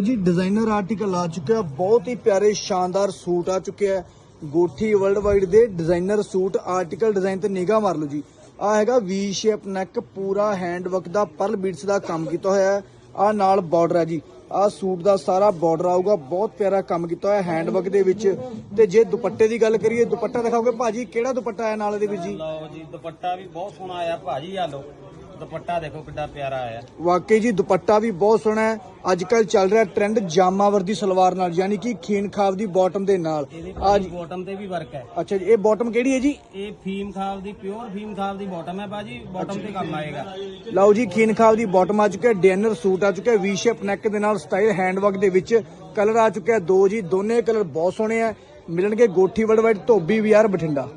ਦੇਖੋ ਜੀ designer article ਆ ਚੁੱਕਿਆ, ਬਹੁਤ ਹੀ ਪਿਆਰੇ, ਸ਼ਾਨਦਾਰ ਸੂਟ ਆ ਚੁੱਕਿਆ ਗੋਠੀ ਵਰਲਡ ਵਾਈਡ ਦੇ ਡਿਜ਼ਾਈਨਰ ਸੂਟ ਆਰਟੀਕਲ ਡਿਜ਼ਾਈਨ ਤੇ ਨਿਗਾਹ ਮਾਰ ਲਓ ਜੀ। ਆ ਹੈਗਾ ਵੀ ਸ਼ੇਪ ਨੈਕ ਪੂਰਾ ਹੈਂਡ ਵਰਕ ਦਾ ਪਰਲ ਬੀਟਸ ਦਾ ਕੰਮ ਕੀਤਾ ਹੋਇਆ ਹੈ। ਆ ਨਾਲ ਬਾਰਡਰ ਹੈ ਜੀ। ਆ ਸੂਟ ਦਾ ਸਾਰਾ ਬਾਰਡਰ ਆਊਗਾ, ਬਹੁਤ ਪਿਆਰਾ ਕੰਮ ਕੀਤਾ ਹੋਇਆ ਹੈਂਡ ਵਰਕ ਦੇ ਵਿੱਚ। ਤੇ ਜੇ ਦੁਪੱਟੇ ਦੀ ਗੱਲ ਕਰੀਏ, ਦੁਪੱਟਾ ਦਿਖਾਓਗੇ, ਭਾਜੀ, ਕਿਹੜਾ ਦੁਪੱਟਾ ਹੈ ਨਾਲ ਇਹਦੇ ਵਿੱਚ ਜੀ? ਲਓ ਜੀ, ਦੁਪੱਟਾ ਵੀ ਬਹੁਤ ਸੋਹਣਾ ਆਇਆ, ਭਾਜੀ, ਆ ਲਓ। ਦੁਪੱਟਾ ਦੇਖੋ ਕਿੱਡਾ ਪਿਆਰਾ ਆਇਆ। ਵਾਕਈ ਜੀ ਦੁਪੱਟਾ ਵੀ ਬਹੁਤ ਸੋਹਣਾ ਹੈ। ਅੱਜ ਕੱਲ ਚੱਲ ਰਿਹਾ ਟ੍ਰੈਂਡ ਜਾਮਾਵਰਦੀ ਸਲਵਾਰ ਨਾਲ ਯਾਨੀ ਕਿ ਖੀਨ ਖਾਬ ਦੀ ਬਾਟਮ ਦੇ ਨਾਲ। ਇਹਦੇ ਅੱਜ ਬਾਟਮ ਤੇ ਵੀ ਵਰਕ ਹੈ। ਅੱਛਾ ਜੀ ਇਹ ਬਾਟਮ ਕਿਹੜੀ ਹੈ ਜੀ? ਇਹ ਫੀਮ ਖਾਬ ਦੀ ਪਿਓਰ ਫੀਮ ਖਾਬ ਦੀ ਬਾਟਮ ਹੈ ਭਾਜੀ। ਬਾਟਮ ਤੇ ਕੰਮ ਆਏਗਾ। ਲਓ ਜੀ ਖੀਨ ਖਾਬ ਦੀ ਬਾਟਮ ਆ ਚੁੱਕਿਆ ਡਿਜ਼ਾਈਨਰ ਸੂਟ ਆ ਚੁੱਕਿਆ ਵੀ ਸ਼ੇਪ ਨੈਕ ਦੇ ਨਾਲ ਸਟਾਈਲ ਹੈਂਡਵਰਕ ਦੇ ਵਿੱਚ ਕਲਰ ਆ ਚੁੱਕਿਆ ਦੋ ਜੀ ਦੋਨੇ ਕਲਰ ਬਹੁਤ ਸੋਹਣੇ ਆ। ਮਿਲਣਗੇ ਗੋਠੀ ਵੜਵਾਈਟ ਧੋਬੀ ਵੀਆਰ ਬਠਿੰਡਾ।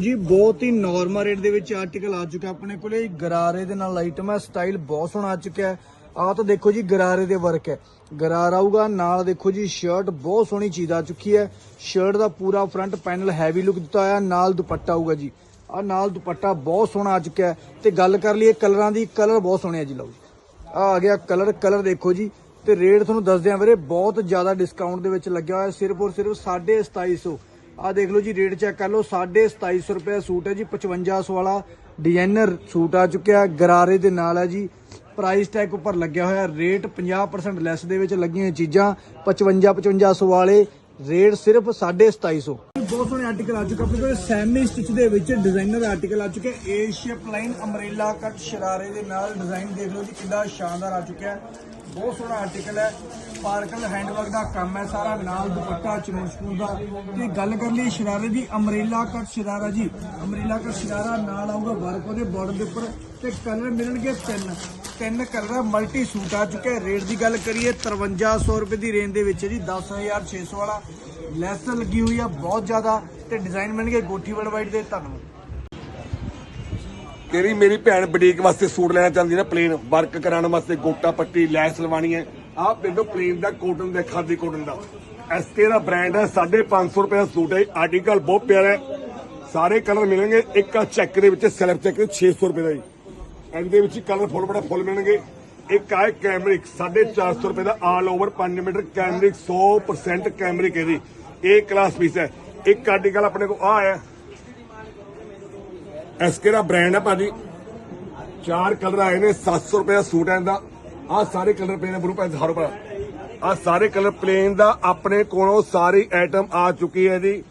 ਜੀ, ਬਹੁਤ ਹੀ ਨਾਰਮਲ ਰੇਟ ਦੇ ਵਿੱਚ ਆਰਟੀਕਲ ਆ ਚੁੱਕਾ ਆਪਣੇ ਕੋਲੇ। ਗਰਾਰੇ ਦੇ ਨਾਲ ਆਈਟਮ ਹੈ ਸਟਾਈਲ ਬਹੁਤ ਸੋਹਣਾ ਆ ਚੁੱਕਿਆ ਹੈ। ਆ ਤਾਂ ਦੇਖੋ ਜੀ, ਗਰਾਰੇ ਦੇ ਵਰਕ ਹੈ। ਗਰਾਰਾ ਆਊਗਾ, ਨਾਲ ਦੇਖੋ ਜੀ ਸ਼ਰਟ ਬਹੁਤ ਸੋਹਣੀ ਚੀਜ਼ ਆ ਚੁੱਕੀ ਹੈ। ਸ਼ਰਟ ਦਾ ਪੂਰਾ ਫਰੰਟ ਪੈਨਲ ਹੈਵੀ ਲੁੱਕ ਦਿੱਤਾ ਹੋਇਆ, ਨਾਲ ਦੁਪੱਟਾ ਆਊਗਾ ਜੀ। ਆ ਨਾਲ ਦੁਪੱਟਾ ਬਹੁਤ ਸੋਹਣਾ ਆ ਚੁੱਕਿਆ ਹੈ। ਤੇ ਗੱਲ ਕਰ ਲਈਏ ਕਲਰਾਂ ਦੀ ਕਲਰ ਬਹੁਤ ਸੋਹਣੇ ਆ ਜੀ, ਲਓ ਜੀ। ਆ ਆ ਗਿਆ ਕਲਰ ਕਲਰ ਦੇਖੋ ਜੀ। ਤੇ ਰੇਟ ਤੁਹਾਨੂੰ ਦੱਸ ਦਿਆਂ ਵੀਰੇ, ਬਹੁਤ ਜ਼ਿਆਦਾ ਡਿਸਕਾਊਂਟ ਦੇ ਵਿੱਚ ਲੱਗਿਆ ਹੋਇਆ, ਸਿਰਫ ਔਰ ਸਿਰਫ 2750 ਆ ਦੇਖ ਲਓ ਜੀ, ਰੇਟ ਚੈੱਕ ਕਰ ਲਓ 2750 ਰੁਪਏ ਦਾ ਸੂਟ ਹੈ ਜੀ 5500 ਵਾਲਾ ਡਿਜ਼ਾਈਨਰ ਸੂਟ ਆ ਚੁੱਕਿਆ, ਗਰਾਰੇ ਦੇ ਨਾਲ ਹੈ ਜੀ। ਪ੍ਰਾਈਸ ਟੈਗ ਉੱਪਰ ਲੱਗਿਆ ਹੋਇਆ ਰੇਟ 50% ਲੈਸ ਦੇ ਵਿੱਚ ਲੱਗੀਆਂ ਹੋਈਆਂ ਚੀਜ਼ਾਂ 55 5500 ਵਾਲੇ ਰੇਟ ਸਿਰਫ 2750 ਬਹੁਤ ਸੋਹਣੇ ਆਰਟੀਕਲ ਆ ਚੁੱਕੇ, ਆਪਣੇ ਕੋਲ ਸੈਮੀ ਸਟਿਚ ਦੇ ਵਿੱਚ ਡਿਜ਼ਾਈਨਰ ਆਰਟੀਕਲ ਆ ਚੁੱਕੇ ਏ ਸ਼ੇਪ ਲਾਈਨ ਅਮਰੇਲਾ ਕੱਟ ਸ਼ਰਾਰੇ ਦੇ ਨਾਲ ਡਿਜ਼ਾਈਨ ਦੇਖ ਲਓ ਜੀ ਕਿੰਨਾ ਸ਼ਾਨਦਾਰ ਆ ਚੁੱਕਿਆ। ਬਹੁਤ ਸੋਹਣਾ ਆਰਟੀਕਲ ਹੈ। ਪਾਰਕਲ ਹੈਂਡਵਰਕ ਦਾ ਕੰਮ ਹੈ, ਸਾਰਾ ਨਾਲ ਦੁਪੱਟਾ ਚਨੂਨ ਚਨੂਨ ਦਾ। ਤੇ ਗੱਲ ਕਰ ਲਈ ਸ਼ਰਾਰੇ ਦੀ, ਅਮਰੇਲਾ ਕਟ ਸ਼ਰਾਰਾ ਜੀ। ਅਮਰੇਲਾ ਕਟ ਸ਼ਰਾਰਾ, ਨਾਲ ਆਊਗਾ ਵਰਕ ਉਹਦੇ ਬਾਰਡਰ ਦੇ ਉੱਪਰ। ਤੇ ਕਲਰ ਮਿਲਣਗੇ ਤਿੰਨ। ਤਿੰਨ ਕਲਰ ਮਲਟੀ ਸੂਟ ਆ ਚੁੱਕਿਆ ਰੇਟ ਦੀ ਗੱਲ ਕਰੀਏ 5300 ਰੁਪਏ ਦੀ ਰੇਂਜ ਦੇ ਵਿੱਚ ਹੈ ਜੀ 10600 ਵਾਲਾ। ਲੈਸ ਲੱਗੀ ਹੋਈ ਆ, ਬਹੁਤ ਜ਼ਿਆਦਾ। ਤੇ ਡਿਜ਼ਾਈਨ ਮਿਲਣਗੇ ਗੋਠੀ ਵੜ ਵਾਈਟ ਦੇ, ਧੰਨਵਾਦ। ਤੇਰੀ ਮੇਰੀ ਭੈਣ ਬੁਟੀਕ ਵਾਸਤੇ ਸੂਟ ਲੈਣਾ ਚਾਹੁੰਦੀ ਨਾ ਪਲੇਨ ਵਰਕ ਕਰਾਉਣ ਵਾਸਤੇ ਗੋਟਾ ਪੱਟੀ, ਲੈਸ ਲਵਾਣੀ ਹੈ। ਆਹ ਪਿੰਡੋਂ ਪਲੇਨ ਦਾ ਕੋਟਨ ਦੇ ਖਾਦੀ ਕੋਟਨ ਦਾ। ਐਸਕੇ ਦਾ ਬ੍ਰਾਂਡ ਹੈ 550 ਰੁਪਏ ਦਾ ਸੂਟ ਹੈ। ਆਰਟੀਕਲ ਬਹੁਤ ਪਿਆਰਾ ਹੈ। ਸਾਰੇ ਕਲਰ ਮਿਲਣਗੇ, ਇੱਕ ਆ ਚੈੱਕ ਦੇ ਵਿੱਚ ਸੈਲਫ ਚੈੱਕ 600 ਰੁਪਏ ਦਾ ਜੀ। ਇਹਦੇ ਵਿੱਚ ਕਲਰ ਫੁੱਲ ਬੜਾ ਫੁੱਲ ਮਿਲਣਗੇ। ਇੱਕ ਆਏ ਕੈਮਰਿਕ 450 ਰੁਪਏ ਦਾ all over 5 metre cambric 100% cambric ਇਹਦੀ ਇਹ ਕਲਾਸ ਪੀਸ ਹੈ। ਇੱਕ ਆਰਟੀਕਲ ਆਪਣੇ ਕੋਲ ਆ ਹੈ। ਐਸਕੇ ਦਾ ਬ੍ਰਾਂਡ ਹੈ ਭਾਜੀ? ਚਾਰ ਕਲਰ ਆਏ ਨੇ 700 ਰੁਪਏ ਦਾ ਸੂਟ ਹੈ ਇਹਦਾ। ਆਹ ਸਾਰੇ ਕਲਰ ਪਏ ਬਰੂ ਭਾਈ ਹਰ ਪਰ ਆਹ ਸਾਰੇ ਕਲਰ ਪਲੇਨ ਦਾ ਆਪਣੇ ਕੋਲੋਂ ਸਾਰੀ ਆਈਟਮ ਆ ਚੁੱਕੀ ਹੈ ਜੀ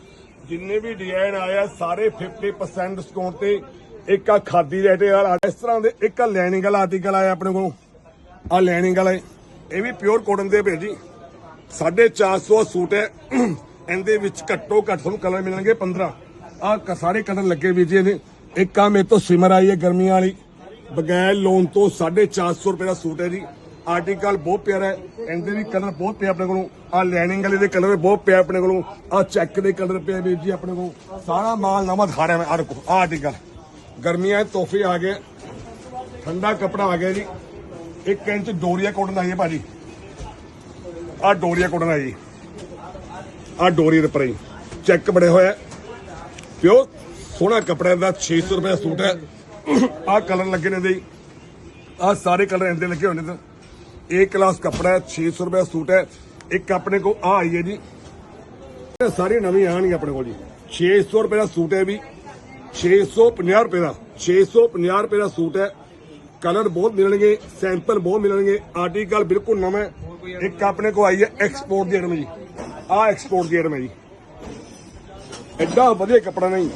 ਜਿੰਨੇ ਵੀ ਡਿਜ਼ਾਈਨ ਆਇਆ ਸਾਰੇ 50% ਡਿਸਕਾਊਂਟ ਤੇ ਇੱਕ ਆ ਖਾਦੀ ਰੇਟ ਵਾਲਾ। ਇਸ ਤਰ੍ਹਾਂ ਦੇ ਇੱਕ ਆ ਲੈਨਿੰਗ ਵਾਲਾ ਆਰਟੀਕਲ ਆਇਆ ਆਪਣੇ ਕੋਲ। ਆ ਲੈਨਿੰਗ ਵਾਲਾ ਇਹ ਵੀ ਪਿਓਰ ਕੋਟਨ ਦੇ ਭੇਜ 450 ਸੂਟ ਹੈ। ਇਹਦੇ ਵਿੱਚ ਘੱਟੋ ਘੱਟ ਤੁਹਾਨੂੰ ਕਲਰ ਮਿਲਣਗੇ 15 ਆਹ ਸਾਰੇ ਕਲਰ ਲੱਗੇ ਵੀ ਜੀ ਇਹਦੇ। ਇੱਕ ਆ ਮੇਰੇ ਤੋਂ ਸਿਮਰ ਆਈ ਹੈ ਗਰਮੀਆਂ ਵਾਲੀ। ਬਗੈਰ ਲੋਨ ਤੋਂ 450 ਰੁਪਏ ਦਾ ਸੂਟ ਹੈ ਜੀ। ਆਰਟੀਕਲ ਬਹੁਤ ਪਿਆਰਾ ਹੈ। ਇਹਦੇ ਵੀ ਕਲਰ ਬਹੁਤ ਪਿਆ ਆਪਣੇ ਕੋਲੋਂ। ਆ ਲੈਨਿੰਗ ਵਾਲੇ ਦੇ ਕਲਰ ਬਹੁਤ ਪਿਆ ਆਪਣੇ ਕੋਲੋਂ। ਆ ਚੈੱਕ ਦੇ ਕਲਰ ਪਿਆ ਵੀਰ ਜੀ ਆਪਣੇ ਕੋਲ। ਸਾਰਾ ਮਾਲ ਨਵਾਂ ਦਿਖਾ ਰਿਹਾ ਮੈਂ ਆ ਦੇਖੋ ਆ ਆਰਟੀਕਲ ਗਰਮੀਆਂ ਦੇ ਤੋਹਫੇ ਆ ਗਏ। ਠੰਡਾ ਕਪੜਾ ਆ ਗਿਆ ਜੀ। 1 ਇੰਚ ਡੋਰੀਆ ਕੋਟਨ ਆਈ ਹੈ ਭਾਜੀ। ਆ ਡੋਰੀਆ ਕੋਟਨ ਆਈ ਜੀ। ਆ ਡੋਰੀ ਦੇ ਉੱਪਰ ਜੀ ਚੈੱਕ ਬੜੇ ਹੋਇਆ। ਪਿਓ ਸੋਹਣਾ ਕੱਪੜਾ ਦਾ 600 ਰੁਪਏ ਦਾ ਸੂਟ ਹੈ। ਆ ਕਲਰ ਲੱਗੇ ਨੇ ਦੇ ਆ ਸਾਰੇ ਕਲਰ ਇਹਦੇ ਲੱਗੇ ਹੋਣੇ ਤੇ ਇਹ ਕਲਾਸ ਕੱਪੜਾ ਹੈ 600 ਰੁਪਏ ਦਾ ਸੂਟ ਹੈ। ਇੱਕ ਆਪਣੇ ਕੋਲ ਆ ਆਈ ਹੈ ਜੀ। ਇਹ ਸਾਰੀ ਆਣਗੇ ਆਪਣੇ ਕੋਲ ਜੀ। 600 ਰੁਪਏ ਦਾ ਸੂਟ ਹੈ ਵੀ। 650 ਰੁਪਏ ਦਾ 650 ਰੁਪਏ ਦਾ ਸੂਟ ਹੈ। ਕਲਰ ਬਹੁਤ ਮਿਲਣਗੇ ਸੈਂਪਲ ਬਹੁਤ ਮਿਲਣਗੇ। ਆਰਟੀਕਲ ਬਿਲਕੁਲ ਨਵਾਂ ਇੱਕ ਆਪਣੇ ਕੋਲ ਆਈ ਹੈ ਐਕਸਪੋਰਟ ਦੀ ਆਈਟਮ ਜੀ। ਆ ਐਕਸਪੋਰਟ ਦੀ ਆਈਟਮ ਹੈ ਜੀ। ਐਡਾ ਵਧੀਆ ਕੱਪੜਾ ਨਹੀਂ।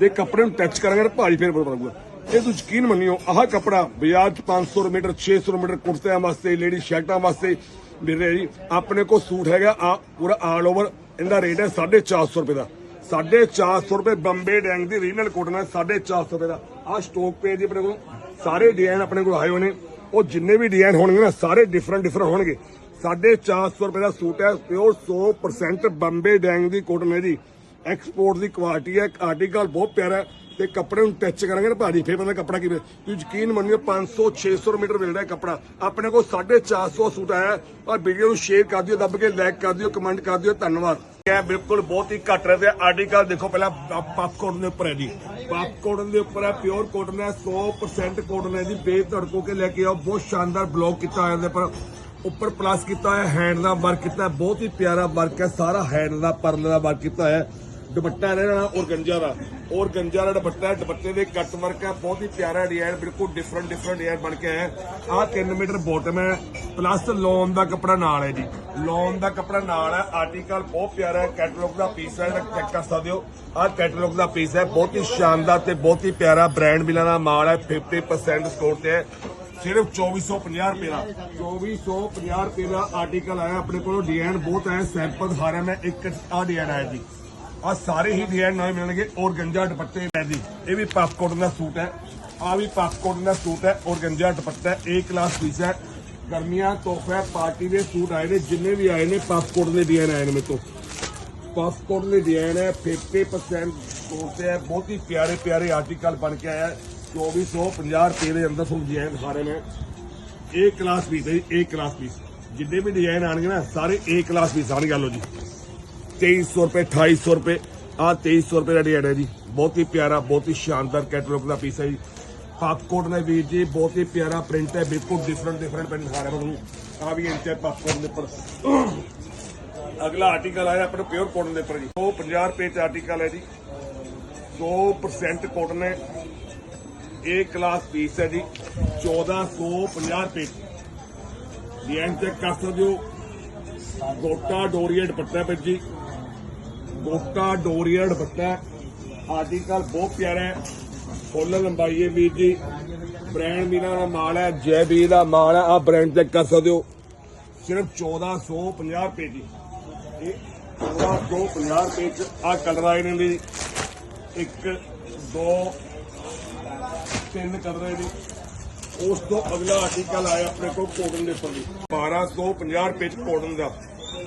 ਤੇ ਕੱਪੜੇ ਨੂੰ ਟੱਚ ਕਰਾਂਗੇ ਭਾਰੀ ਫੇਰ ਪਤਾ ਇਹ ਤੁਸੀਂ ਯਕੀਨ ਮੰਨਿਓ, ਆਹ ਕੱਪੜਾ ਬਾਜ਼ਾਰ 'ਚ 500 ਮੀਟਰ 600 ਮੀਟਰ ਕੁੜਤਿਆਂ ਵਾਸਤੇ ਲੇਡੀ ਸ਼ਰਟਾਂ ਵਾਸਤੇ ਮਿਲ ਜੀ। ਆਪਣੇ ਕੋਲ ਸੂਟ ਹੈਗਾ, ਆ ਪੂਰਾ ਆਲ ਓਵਰ ਇਹਦਾ ਰੇਟ ਹੈ 450 ਰੁਪਏ ਦਾ। 450 ਰੁਪਏ ਬੰਬੇ ਡੈਂਗ ਦੀ ਰੀਨਲ ਕੋਟਨ ਹੈ 450 ਰੁਪਏ ਦਾ। ਆਹ ਸਟਾਕ ਪੇਜ ਆਪਣੇ ਕੋਲ, ਸਾਰੇ ਡਿਜ਼ਾਈਨ ਆਪਣੇ ਕੋਲ ਆਏ ਹੋਏ ਨੇ। ਉਹ ਜਿੰਨੇ ਵੀ ਡਿਜ਼ਾਈਨ ਹੋਣਗੇ ਨਾ, ਸਾਰੇ ਡਿਫਰੈਂਟ ਡਿਫਰੈਂਟ ਹੋਣਗੇ। 450 ਰੁਪਏ ਦਾ ਸੂਟ ਹੈ ਪਿਓਰ 100% ਬੰਬੇ ਡੈਂਗ ਦੀ ਕੋਟਨ ਹੈ ਜੀ। ਐਕਸਪੋਰਟ ਦੀ ਕੁਆਲਿਟੀ ਹੈ ਆਰਟੀਕਲ ਬਹੁਤ ਪਿਆਰਾ ਤੇ ਕੱਪੜੇ ਨੂੰ ਟੱਚ ਕਰਾਂਗੇ ਨਾ ਭਾਜੀ, ਫੇਰ ਪਤਾ ਕੱਪੜਾ ਕਿਵੇਂ? ਤੁਸੀਂ ਯਕੀਨ ਮੰਨਿਓ 500 600 ਮੀਟਰ ਮਿਲਦਾ ਹੈ ਕੱਪੜਾ। ਆਪਣੇ ਕੋਲ 450 ਸੂਟ ਆਇਆ ਔਰ ਵੀਡੀਓ ਨੂੰ ਸ਼ੇਅਰ ਕਰ ਦਿਓ, ਦੱਬ ਕੇ ਲਾਈਕ ਕਰ ਦਿਓ ਕਮੈਂਟ ਕਰ ਦਿਓ, ਧੰਨਵਾਦ। ਇਹ ਬਿਲਕੁਲ ਬਹੁਤ ਹੀ ਘੱਟ ਰਹੇ ਆਰਟੀਕਲ ਦੇਖੋ ਪਹਿਲਾਂ ਪਾਪਕੋਰਨ ਦੇ ਉੱਪਰ ਹੈ ਜੀ। ਪਾਪਕੋਰਨ ਦੇ ਉੱਪਰ ਹੈ ਪਿਓਰ ਕੋਟਨ ਹੈ 100% ਕੋਟਨ ਹੈ ਜੀ। ਬੇਧੜਕੋ ਕੇ ਲੈ ਕੇ ਆਓ, ਬਹੁਤ ਸ਼ਾਨਦਾਰ ਬਲੌਕ ਕੀਤਾ ਹੋਇਆ ਇਹਦੇ ਪਰ। ਉੱਪਰ ਪਲੱਸ ਕੀਤਾ ਹੋਇਆ ਹੈਂਡ ਦਾ ਵਰਕ ਕੀਤਾ ਬਹੁਤ ਹੀ ਪਿਆਰਾ ਵਰਕ ਹੈ। ਸਾਰਾ ਹੈਂਡ ਦਾ ਪਰਲ ਦਾ ਵਰਕ ਕੀਤਾ ਹੋਇਆ ਹੈ। ਦੁਪੱਟਾ ਇਹਦਾ ਔਰਗੰਜਾ ਦਾ। ਔਰਗੰਜਾ ਦਾ ਦੁਪੱਟਾ, ਦੁਪੱਟੇ ਦੇ ਕੱਟ ਵਰਕ ਹੈ ਬਹੁਤ ਹੀ ਪਿਆਰਾ ਡਿਜ਼ਾਈਨ ਬਿਲਕੁਲ ਡਿਫਰੈਂਟ ਡਿਫਰੈਂਟ ਡਿਜ਼ਾਈਨ ਬਣ ਕੇ ਆਇਆ ਆ 3 ਮੀਟਰ ਬਾਟਮ ਹੈ। ਪਲੱਸ ਲੋਨ ਦਾ ਕੱਪੜਾ ਨਾਲ ਹੈ ਜੀ। ਲੋਨ ਦਾ ਕੱਪੜਾ ਨਾਲ ਹੈ। ਆਰਟੀਕਲ ਬਹੁਤ ਪਿਆਰਾ ਹੈ। ਕੈਟਲੌਗ ਦਾ ਪੀਸ ਹੈ। ਚੈੱਕ ਕਰ ਸਕਦੇ ਹੋ। ਆ ਕੈਟਲੌਗ ਦਾ ਪੀਸ ਹੈ। ਬਹੁਤ ਹੀ ਸ਼ਾਨਦਾਰ ਤੇ ਬਹੁਤ ਹੀ ਪਿਆਰਾ ਬ੍ਰਾਂਡ ਮਿਲਾਂ ਦਾ ਮਾਲ ਹੈ। 50% ਸਕੋਰ ਤੇ ਹੈ। ਸਿਰਫ 2450 ਰੁਪਏ ਦਾ। 2450 ਰੁਪਏ ਦਾ ਆਰਟੀਕਲ ਆਇਆ ਆਪਣੇ ਕੋਲ। ਡਿਜ਼ਾਈਨ ਬਹੁਤ ਆਇਆ ਸੈਂਪਲ ਦਿਖਾ ਮੈਂ। ਇੱਕ ਆ ਡਿਜ਼ਾਈਨ ਆਇਆ ਜੀ। ਆ ਸਾਰੇ ਹੀ ਡਿਜ਼ਾਈਨ ਨਵੇਂ ਮਿਲਣਗੇ ਔਰ ਗੰਜਾ ਦੁਪੱਟੇ ਹੈ ਇਹ ਵੀ ਪਫ ਕੋਟਨ ਦਾ ਸੂਟ ਹੈ। ਆ ਵੀ ਪਫ ਕੋਟਨ ਦਾ ਸੂਟ ਹੈ ਔਰ ਦੁਪੱਟਾ ਹੈ। ਏ ਕਲਾਸ ਪੀਸ ਹੈ। ਗਰਮੀਆਂ ਤੋਹਫਾ ਪਾਰਟੀ ਦੇ ਸੂਟ ਆਏ ਨੇ, ਜਿੰਨੇ ਵੀ ਆਏ ਨੇ ਪਫ ਕੋਟਨ ਦੇ ਡਿਜ਼ਾਈਨ ਆਏ ਨੇ ਮੇਰੇ ਤੋਂ। ਪਫ ਕੋਟਨ ਦੇ ਡਿਜ਼ਾਈਨ ਹੈ 50% ਸੂਟ ਹੈ, ਬਹੁਤ ਹੀ ਪਿਆਰੇ ਪਿਆਰੇ ਆਰਟੀਕਲ ਬਣ ਕੇ ਆਇਆ ਹੈ। 2450 ਰੁਪਏ ਦੇ ਅੰਦਰ ਤੁਹਾਨੂੰ ਡਿਜ਼ਾਈਨ ਦਿਖਾ ਰਹੇ ਨੇ। ਏ ਕਲਾਸ ਪੀਸ ਹੈ ਏ ਕਲਾਸ ਪੀਸ ਜਿੰਨੇ ਵੀ ਡਿਜ਼ਾਈਨ ਆਣਗੇ ਨਾ, ਸਾਰੇ ਏ ਕਲਾਸ ਪੀਸ ਆਣਗੇ ਲਓ ਜੀ। 2300 ਰੁਪਏ 2800 ਰੁਪਏ। ਆ 2300 ਰੁਪਏ ਦਾ ਡਿਜ਼ਾਈਨ ਹੈ ਜੀ। ਬਹੁਤ ਹੀ ਪਿਆਰਾ, ਬਹੁਤ ਹੀ ਸ਼ਾਨਦਾਰ ਕੈਟਲੌਗ ਦਾ ਪੀਸ ਹੈ ਜੀ। ਪਾਪਕੋਟ ਨੇ ਵੀਰ ਜੀ, ਬਹੁਤ ਹੀ ਪਿਆਰਾ ਪ੍ਰਿੰਟ ਹੈ, ਬਿਲਕੁਲ ਡਿਫਰੈਂਟ ਡਿਫਰੈਂਟ ਪ੍ਰਿੰਟ ਦਿਖਾ ਰਿਹਾ ਤੁਹਾਨੂੰ। ਆ ਵੀ ਇੰਚ ਹੈ ਪਾਪਕੋਟ ਦੇ ਉੱਪਰ। ਅਗਲਾ ਆਰਟੀਕਲ ਆਇਆ ਆਪਣੇ ਪਿਓਰ ਕੋਟਨ ਦੇ ਉੱਪਰ ਜੀ। ਉਹ 50 ਰੁਪਏ ਤੇ ਆਰਟੀਕਲ ਹੈ ਜੀ। 2% ਕੋਟਨ ਹੈ। ਇਹ ਕਲਾਸ ਪੀਸ ਹੈ ਜੀ। 1450 ਰੁਪਏ। ਡਿਜ਼ਾਈਨ ਚੈੱਕ ਕਰ ਸਕਦੇ ਹੋ। ਗੋਟਾ ਡੋਰੀਆ ਦੁਪੱਟਾ ਹੈ ਜੀ ਡੋਰੀਆ ਦੁਪੱਟਾ ਆਰਟੀਕਲ ਬਹੁਤ ਪਿਆਰਾ ਹੈ। ਫੁੱਲ ਲੰਬਾਈ ਹੈ ਵੀਰ ਜੀ। ਬ੍ਰਾਂਡ ਮੀਨਾ ਦਾ ਮਾਲ ਹੈ, ਜੈ ਬੀ ਦਾ ਮਾਲ ਹੈ। ਆ ਬ੍ਰਾਂਡ ਚੈੱਕ ਕਰ ਸਕਦੇ ਹੋ। ਸਿਰਫ 1450 ਰੁਪਏ ਜੀ ਇਹ 1450 ਰੁਪਏ ਚ ਆ ਕਲਰ ਆਏ ਨੇ ਜੀ ਇੱਕ, ਦੋ, ਤਿੰਨ ਕਲਰ ਨੇ। ਉਸ ਤੋਂ ਅਗਲਾ ਆਰਟੀਕਲ ਆਇਆ ਆਪਣੇ ਕੋਲ ਕੋਟਨ ਦੇ ਉੱਪਰ ਜੀ 1250 ਰੁਪਏ ਚ ਕੋਟਨ ਦਾ।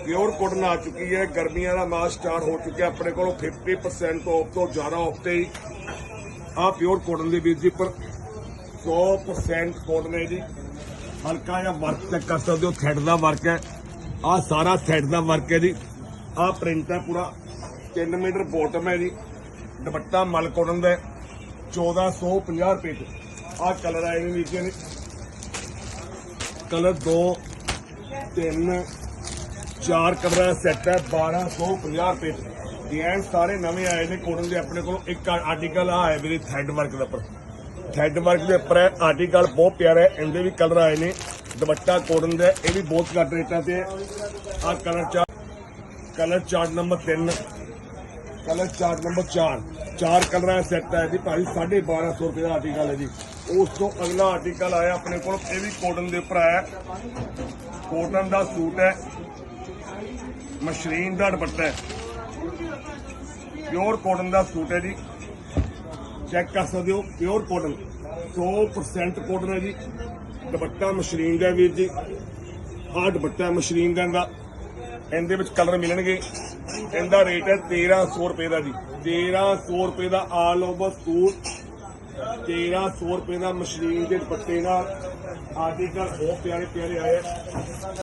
ਪਿਓਰ ਕੋਟਨ ਆ ਚੁੱਕੀ ਹੈ। ਗਰਮੀਆਂ ਦਾ ਮਾਸ ਸਟਾਰਟ ਹੋ ਚੁੱਕਿਆ। ਆਪਣੇ ਕੋਲ 50% ਤੋਂ ਆਫ ਤੋਂ ਜ਼ਿਆਦਾ ਆਫ ਤੇ ਆ ਪਿਓਰ ਕੋਟਨ ਦੇ ਵਿੱਚ ਜੀ। ਪਰ 100% ਕੋਟਨ ਹੈ ਜੀ। ਹਲਕਾ ਜਿਹਾ ਵਰਕ ਚੈੱਕ ਕਰ ਸਕਦੇ ਹੋ। ਥੈਡ ਦਾ ਵਰਕ ਹੈ। ਆ ਸਾਰਾ ਥੈਡ ਦਾ ਵਰਕ ਹੈ ਜੀ। ਆ ਪ੍ਰਿੰਟ ਹੈ ਪੂਰਾ। 3 ਮੀਟਰ ਬੋਟਮ ਹੈ ਜੀ। ਦੁਪੱਟਾ ਮਲ ਕੋਟਨ ਦਾ ਹੈ, 1450 ਰੁਪਏ ਚ। ਆ ਕਲਰ ਆਏ ਨੇ ਨੀਚੇ ਨੇ ਕਲਰ 2 3 ਚਾਰ ਕਲਰ ਦਾ ਸੈੱਟ ਹੈ 1250 ਰੁਪਏ ਚ। ਡਿਜ਼ਾਈਨ ਸਾਰੇ ਨਵੇਂ ਆਏ ਨੇ ਕੋਟਨ ਦੇ ਆਪਣੇ ਕੋਲ ਇੱਕ ਆਰਟੀਕਲ ਆ ਹੈ ਵੀਰੇ ਥੈਡ ਵਰਕ ਦੇ ਉੱਪਰ। ਥੈਡ ਵਰਕ ਦੇ ਉੱਪਰ ਹੈ ਆਰਟੀਕਲ ਬਹੁਤ ਪਿਆਰਾ ਹੈ, ਇਹਦੇ ਵੀ ਕਲਰ ਆਏ ਨੇ। ਦੁਪੱਟਾ ਕੋਟਨ ਦਾ ਇਹ ਵੀ ਬਹੁਤ ਘੱਟ ਰੇਟਾਂ ਤੇ ਆ colour chart colour chart number 3 colour chart number 4 ਚਾਰ ਕਲਰਾਂ ਦਾ ਸੈੱਟ ਹੈ ਜੀ ਭਾਈ 1250 ਰੁਪਏ ਦਾ ਆਰਟੀਕਲ ਹੈ ਜੀ। ਉਸ ਤੋਂ ਅਗਲਾ ਆਰਟੀਕਲ ਆਇਆ ਆਪਣੇ ਕੋਲ, ਇਹ ਵੀ ਕੋਟਨ ਦੇ ਉੱਪਰ ਆਇਆ। ਕੋਟਨ ਦਾ ਸੂਟ ਹੈ ਮਸ਼ਰੀਨ ਦਾ ਦੁਪੱਟਾ ਹੈ। ਪਿਓਰ ਕੋਟਨ ਦਾ ਸੂਟ ਹੈ ਜੀ। ਚੈੱਕ ਕਰ ਸਕਦੇ ਹੋ ਪਿਓਰ ਕੋਟਨ 100% ਕੋਟਨ ਹੈ ਜੀ। ਦੁਪੱਟਾ ਮਸ਼ਰੀਨ ਦਾ ਵੀਰ ਜੀ। ਆਹ ਦੁਪੱਟਾ ਮਸ਼ਰੀਨ ਦਾ ਇਹਦਾ ਇਹਦੇ ਵਿੱਚ ਕਲਰ ਮਿਲਣਗੇ। ਇਹਦਾ ਰੇਟ ਹੈ 1300 ਰੁਪਏ ਦਾ ਜੀ। 1300 ਰੁਪਏ ਦਾ ਆਲ ਓਵਰ ਸੂਟ। 1300 ਰੁਪਏ ਦਾ ਮਸ਼ੀਨ ਦੇ ਦੁਪੱਟੇ ਨਾਲ। ਆਰਟੀਕਲ ਬਹੁਤ ਪਿਆਰੇ ਪਿਆਰੇ ਆਏ ਆ।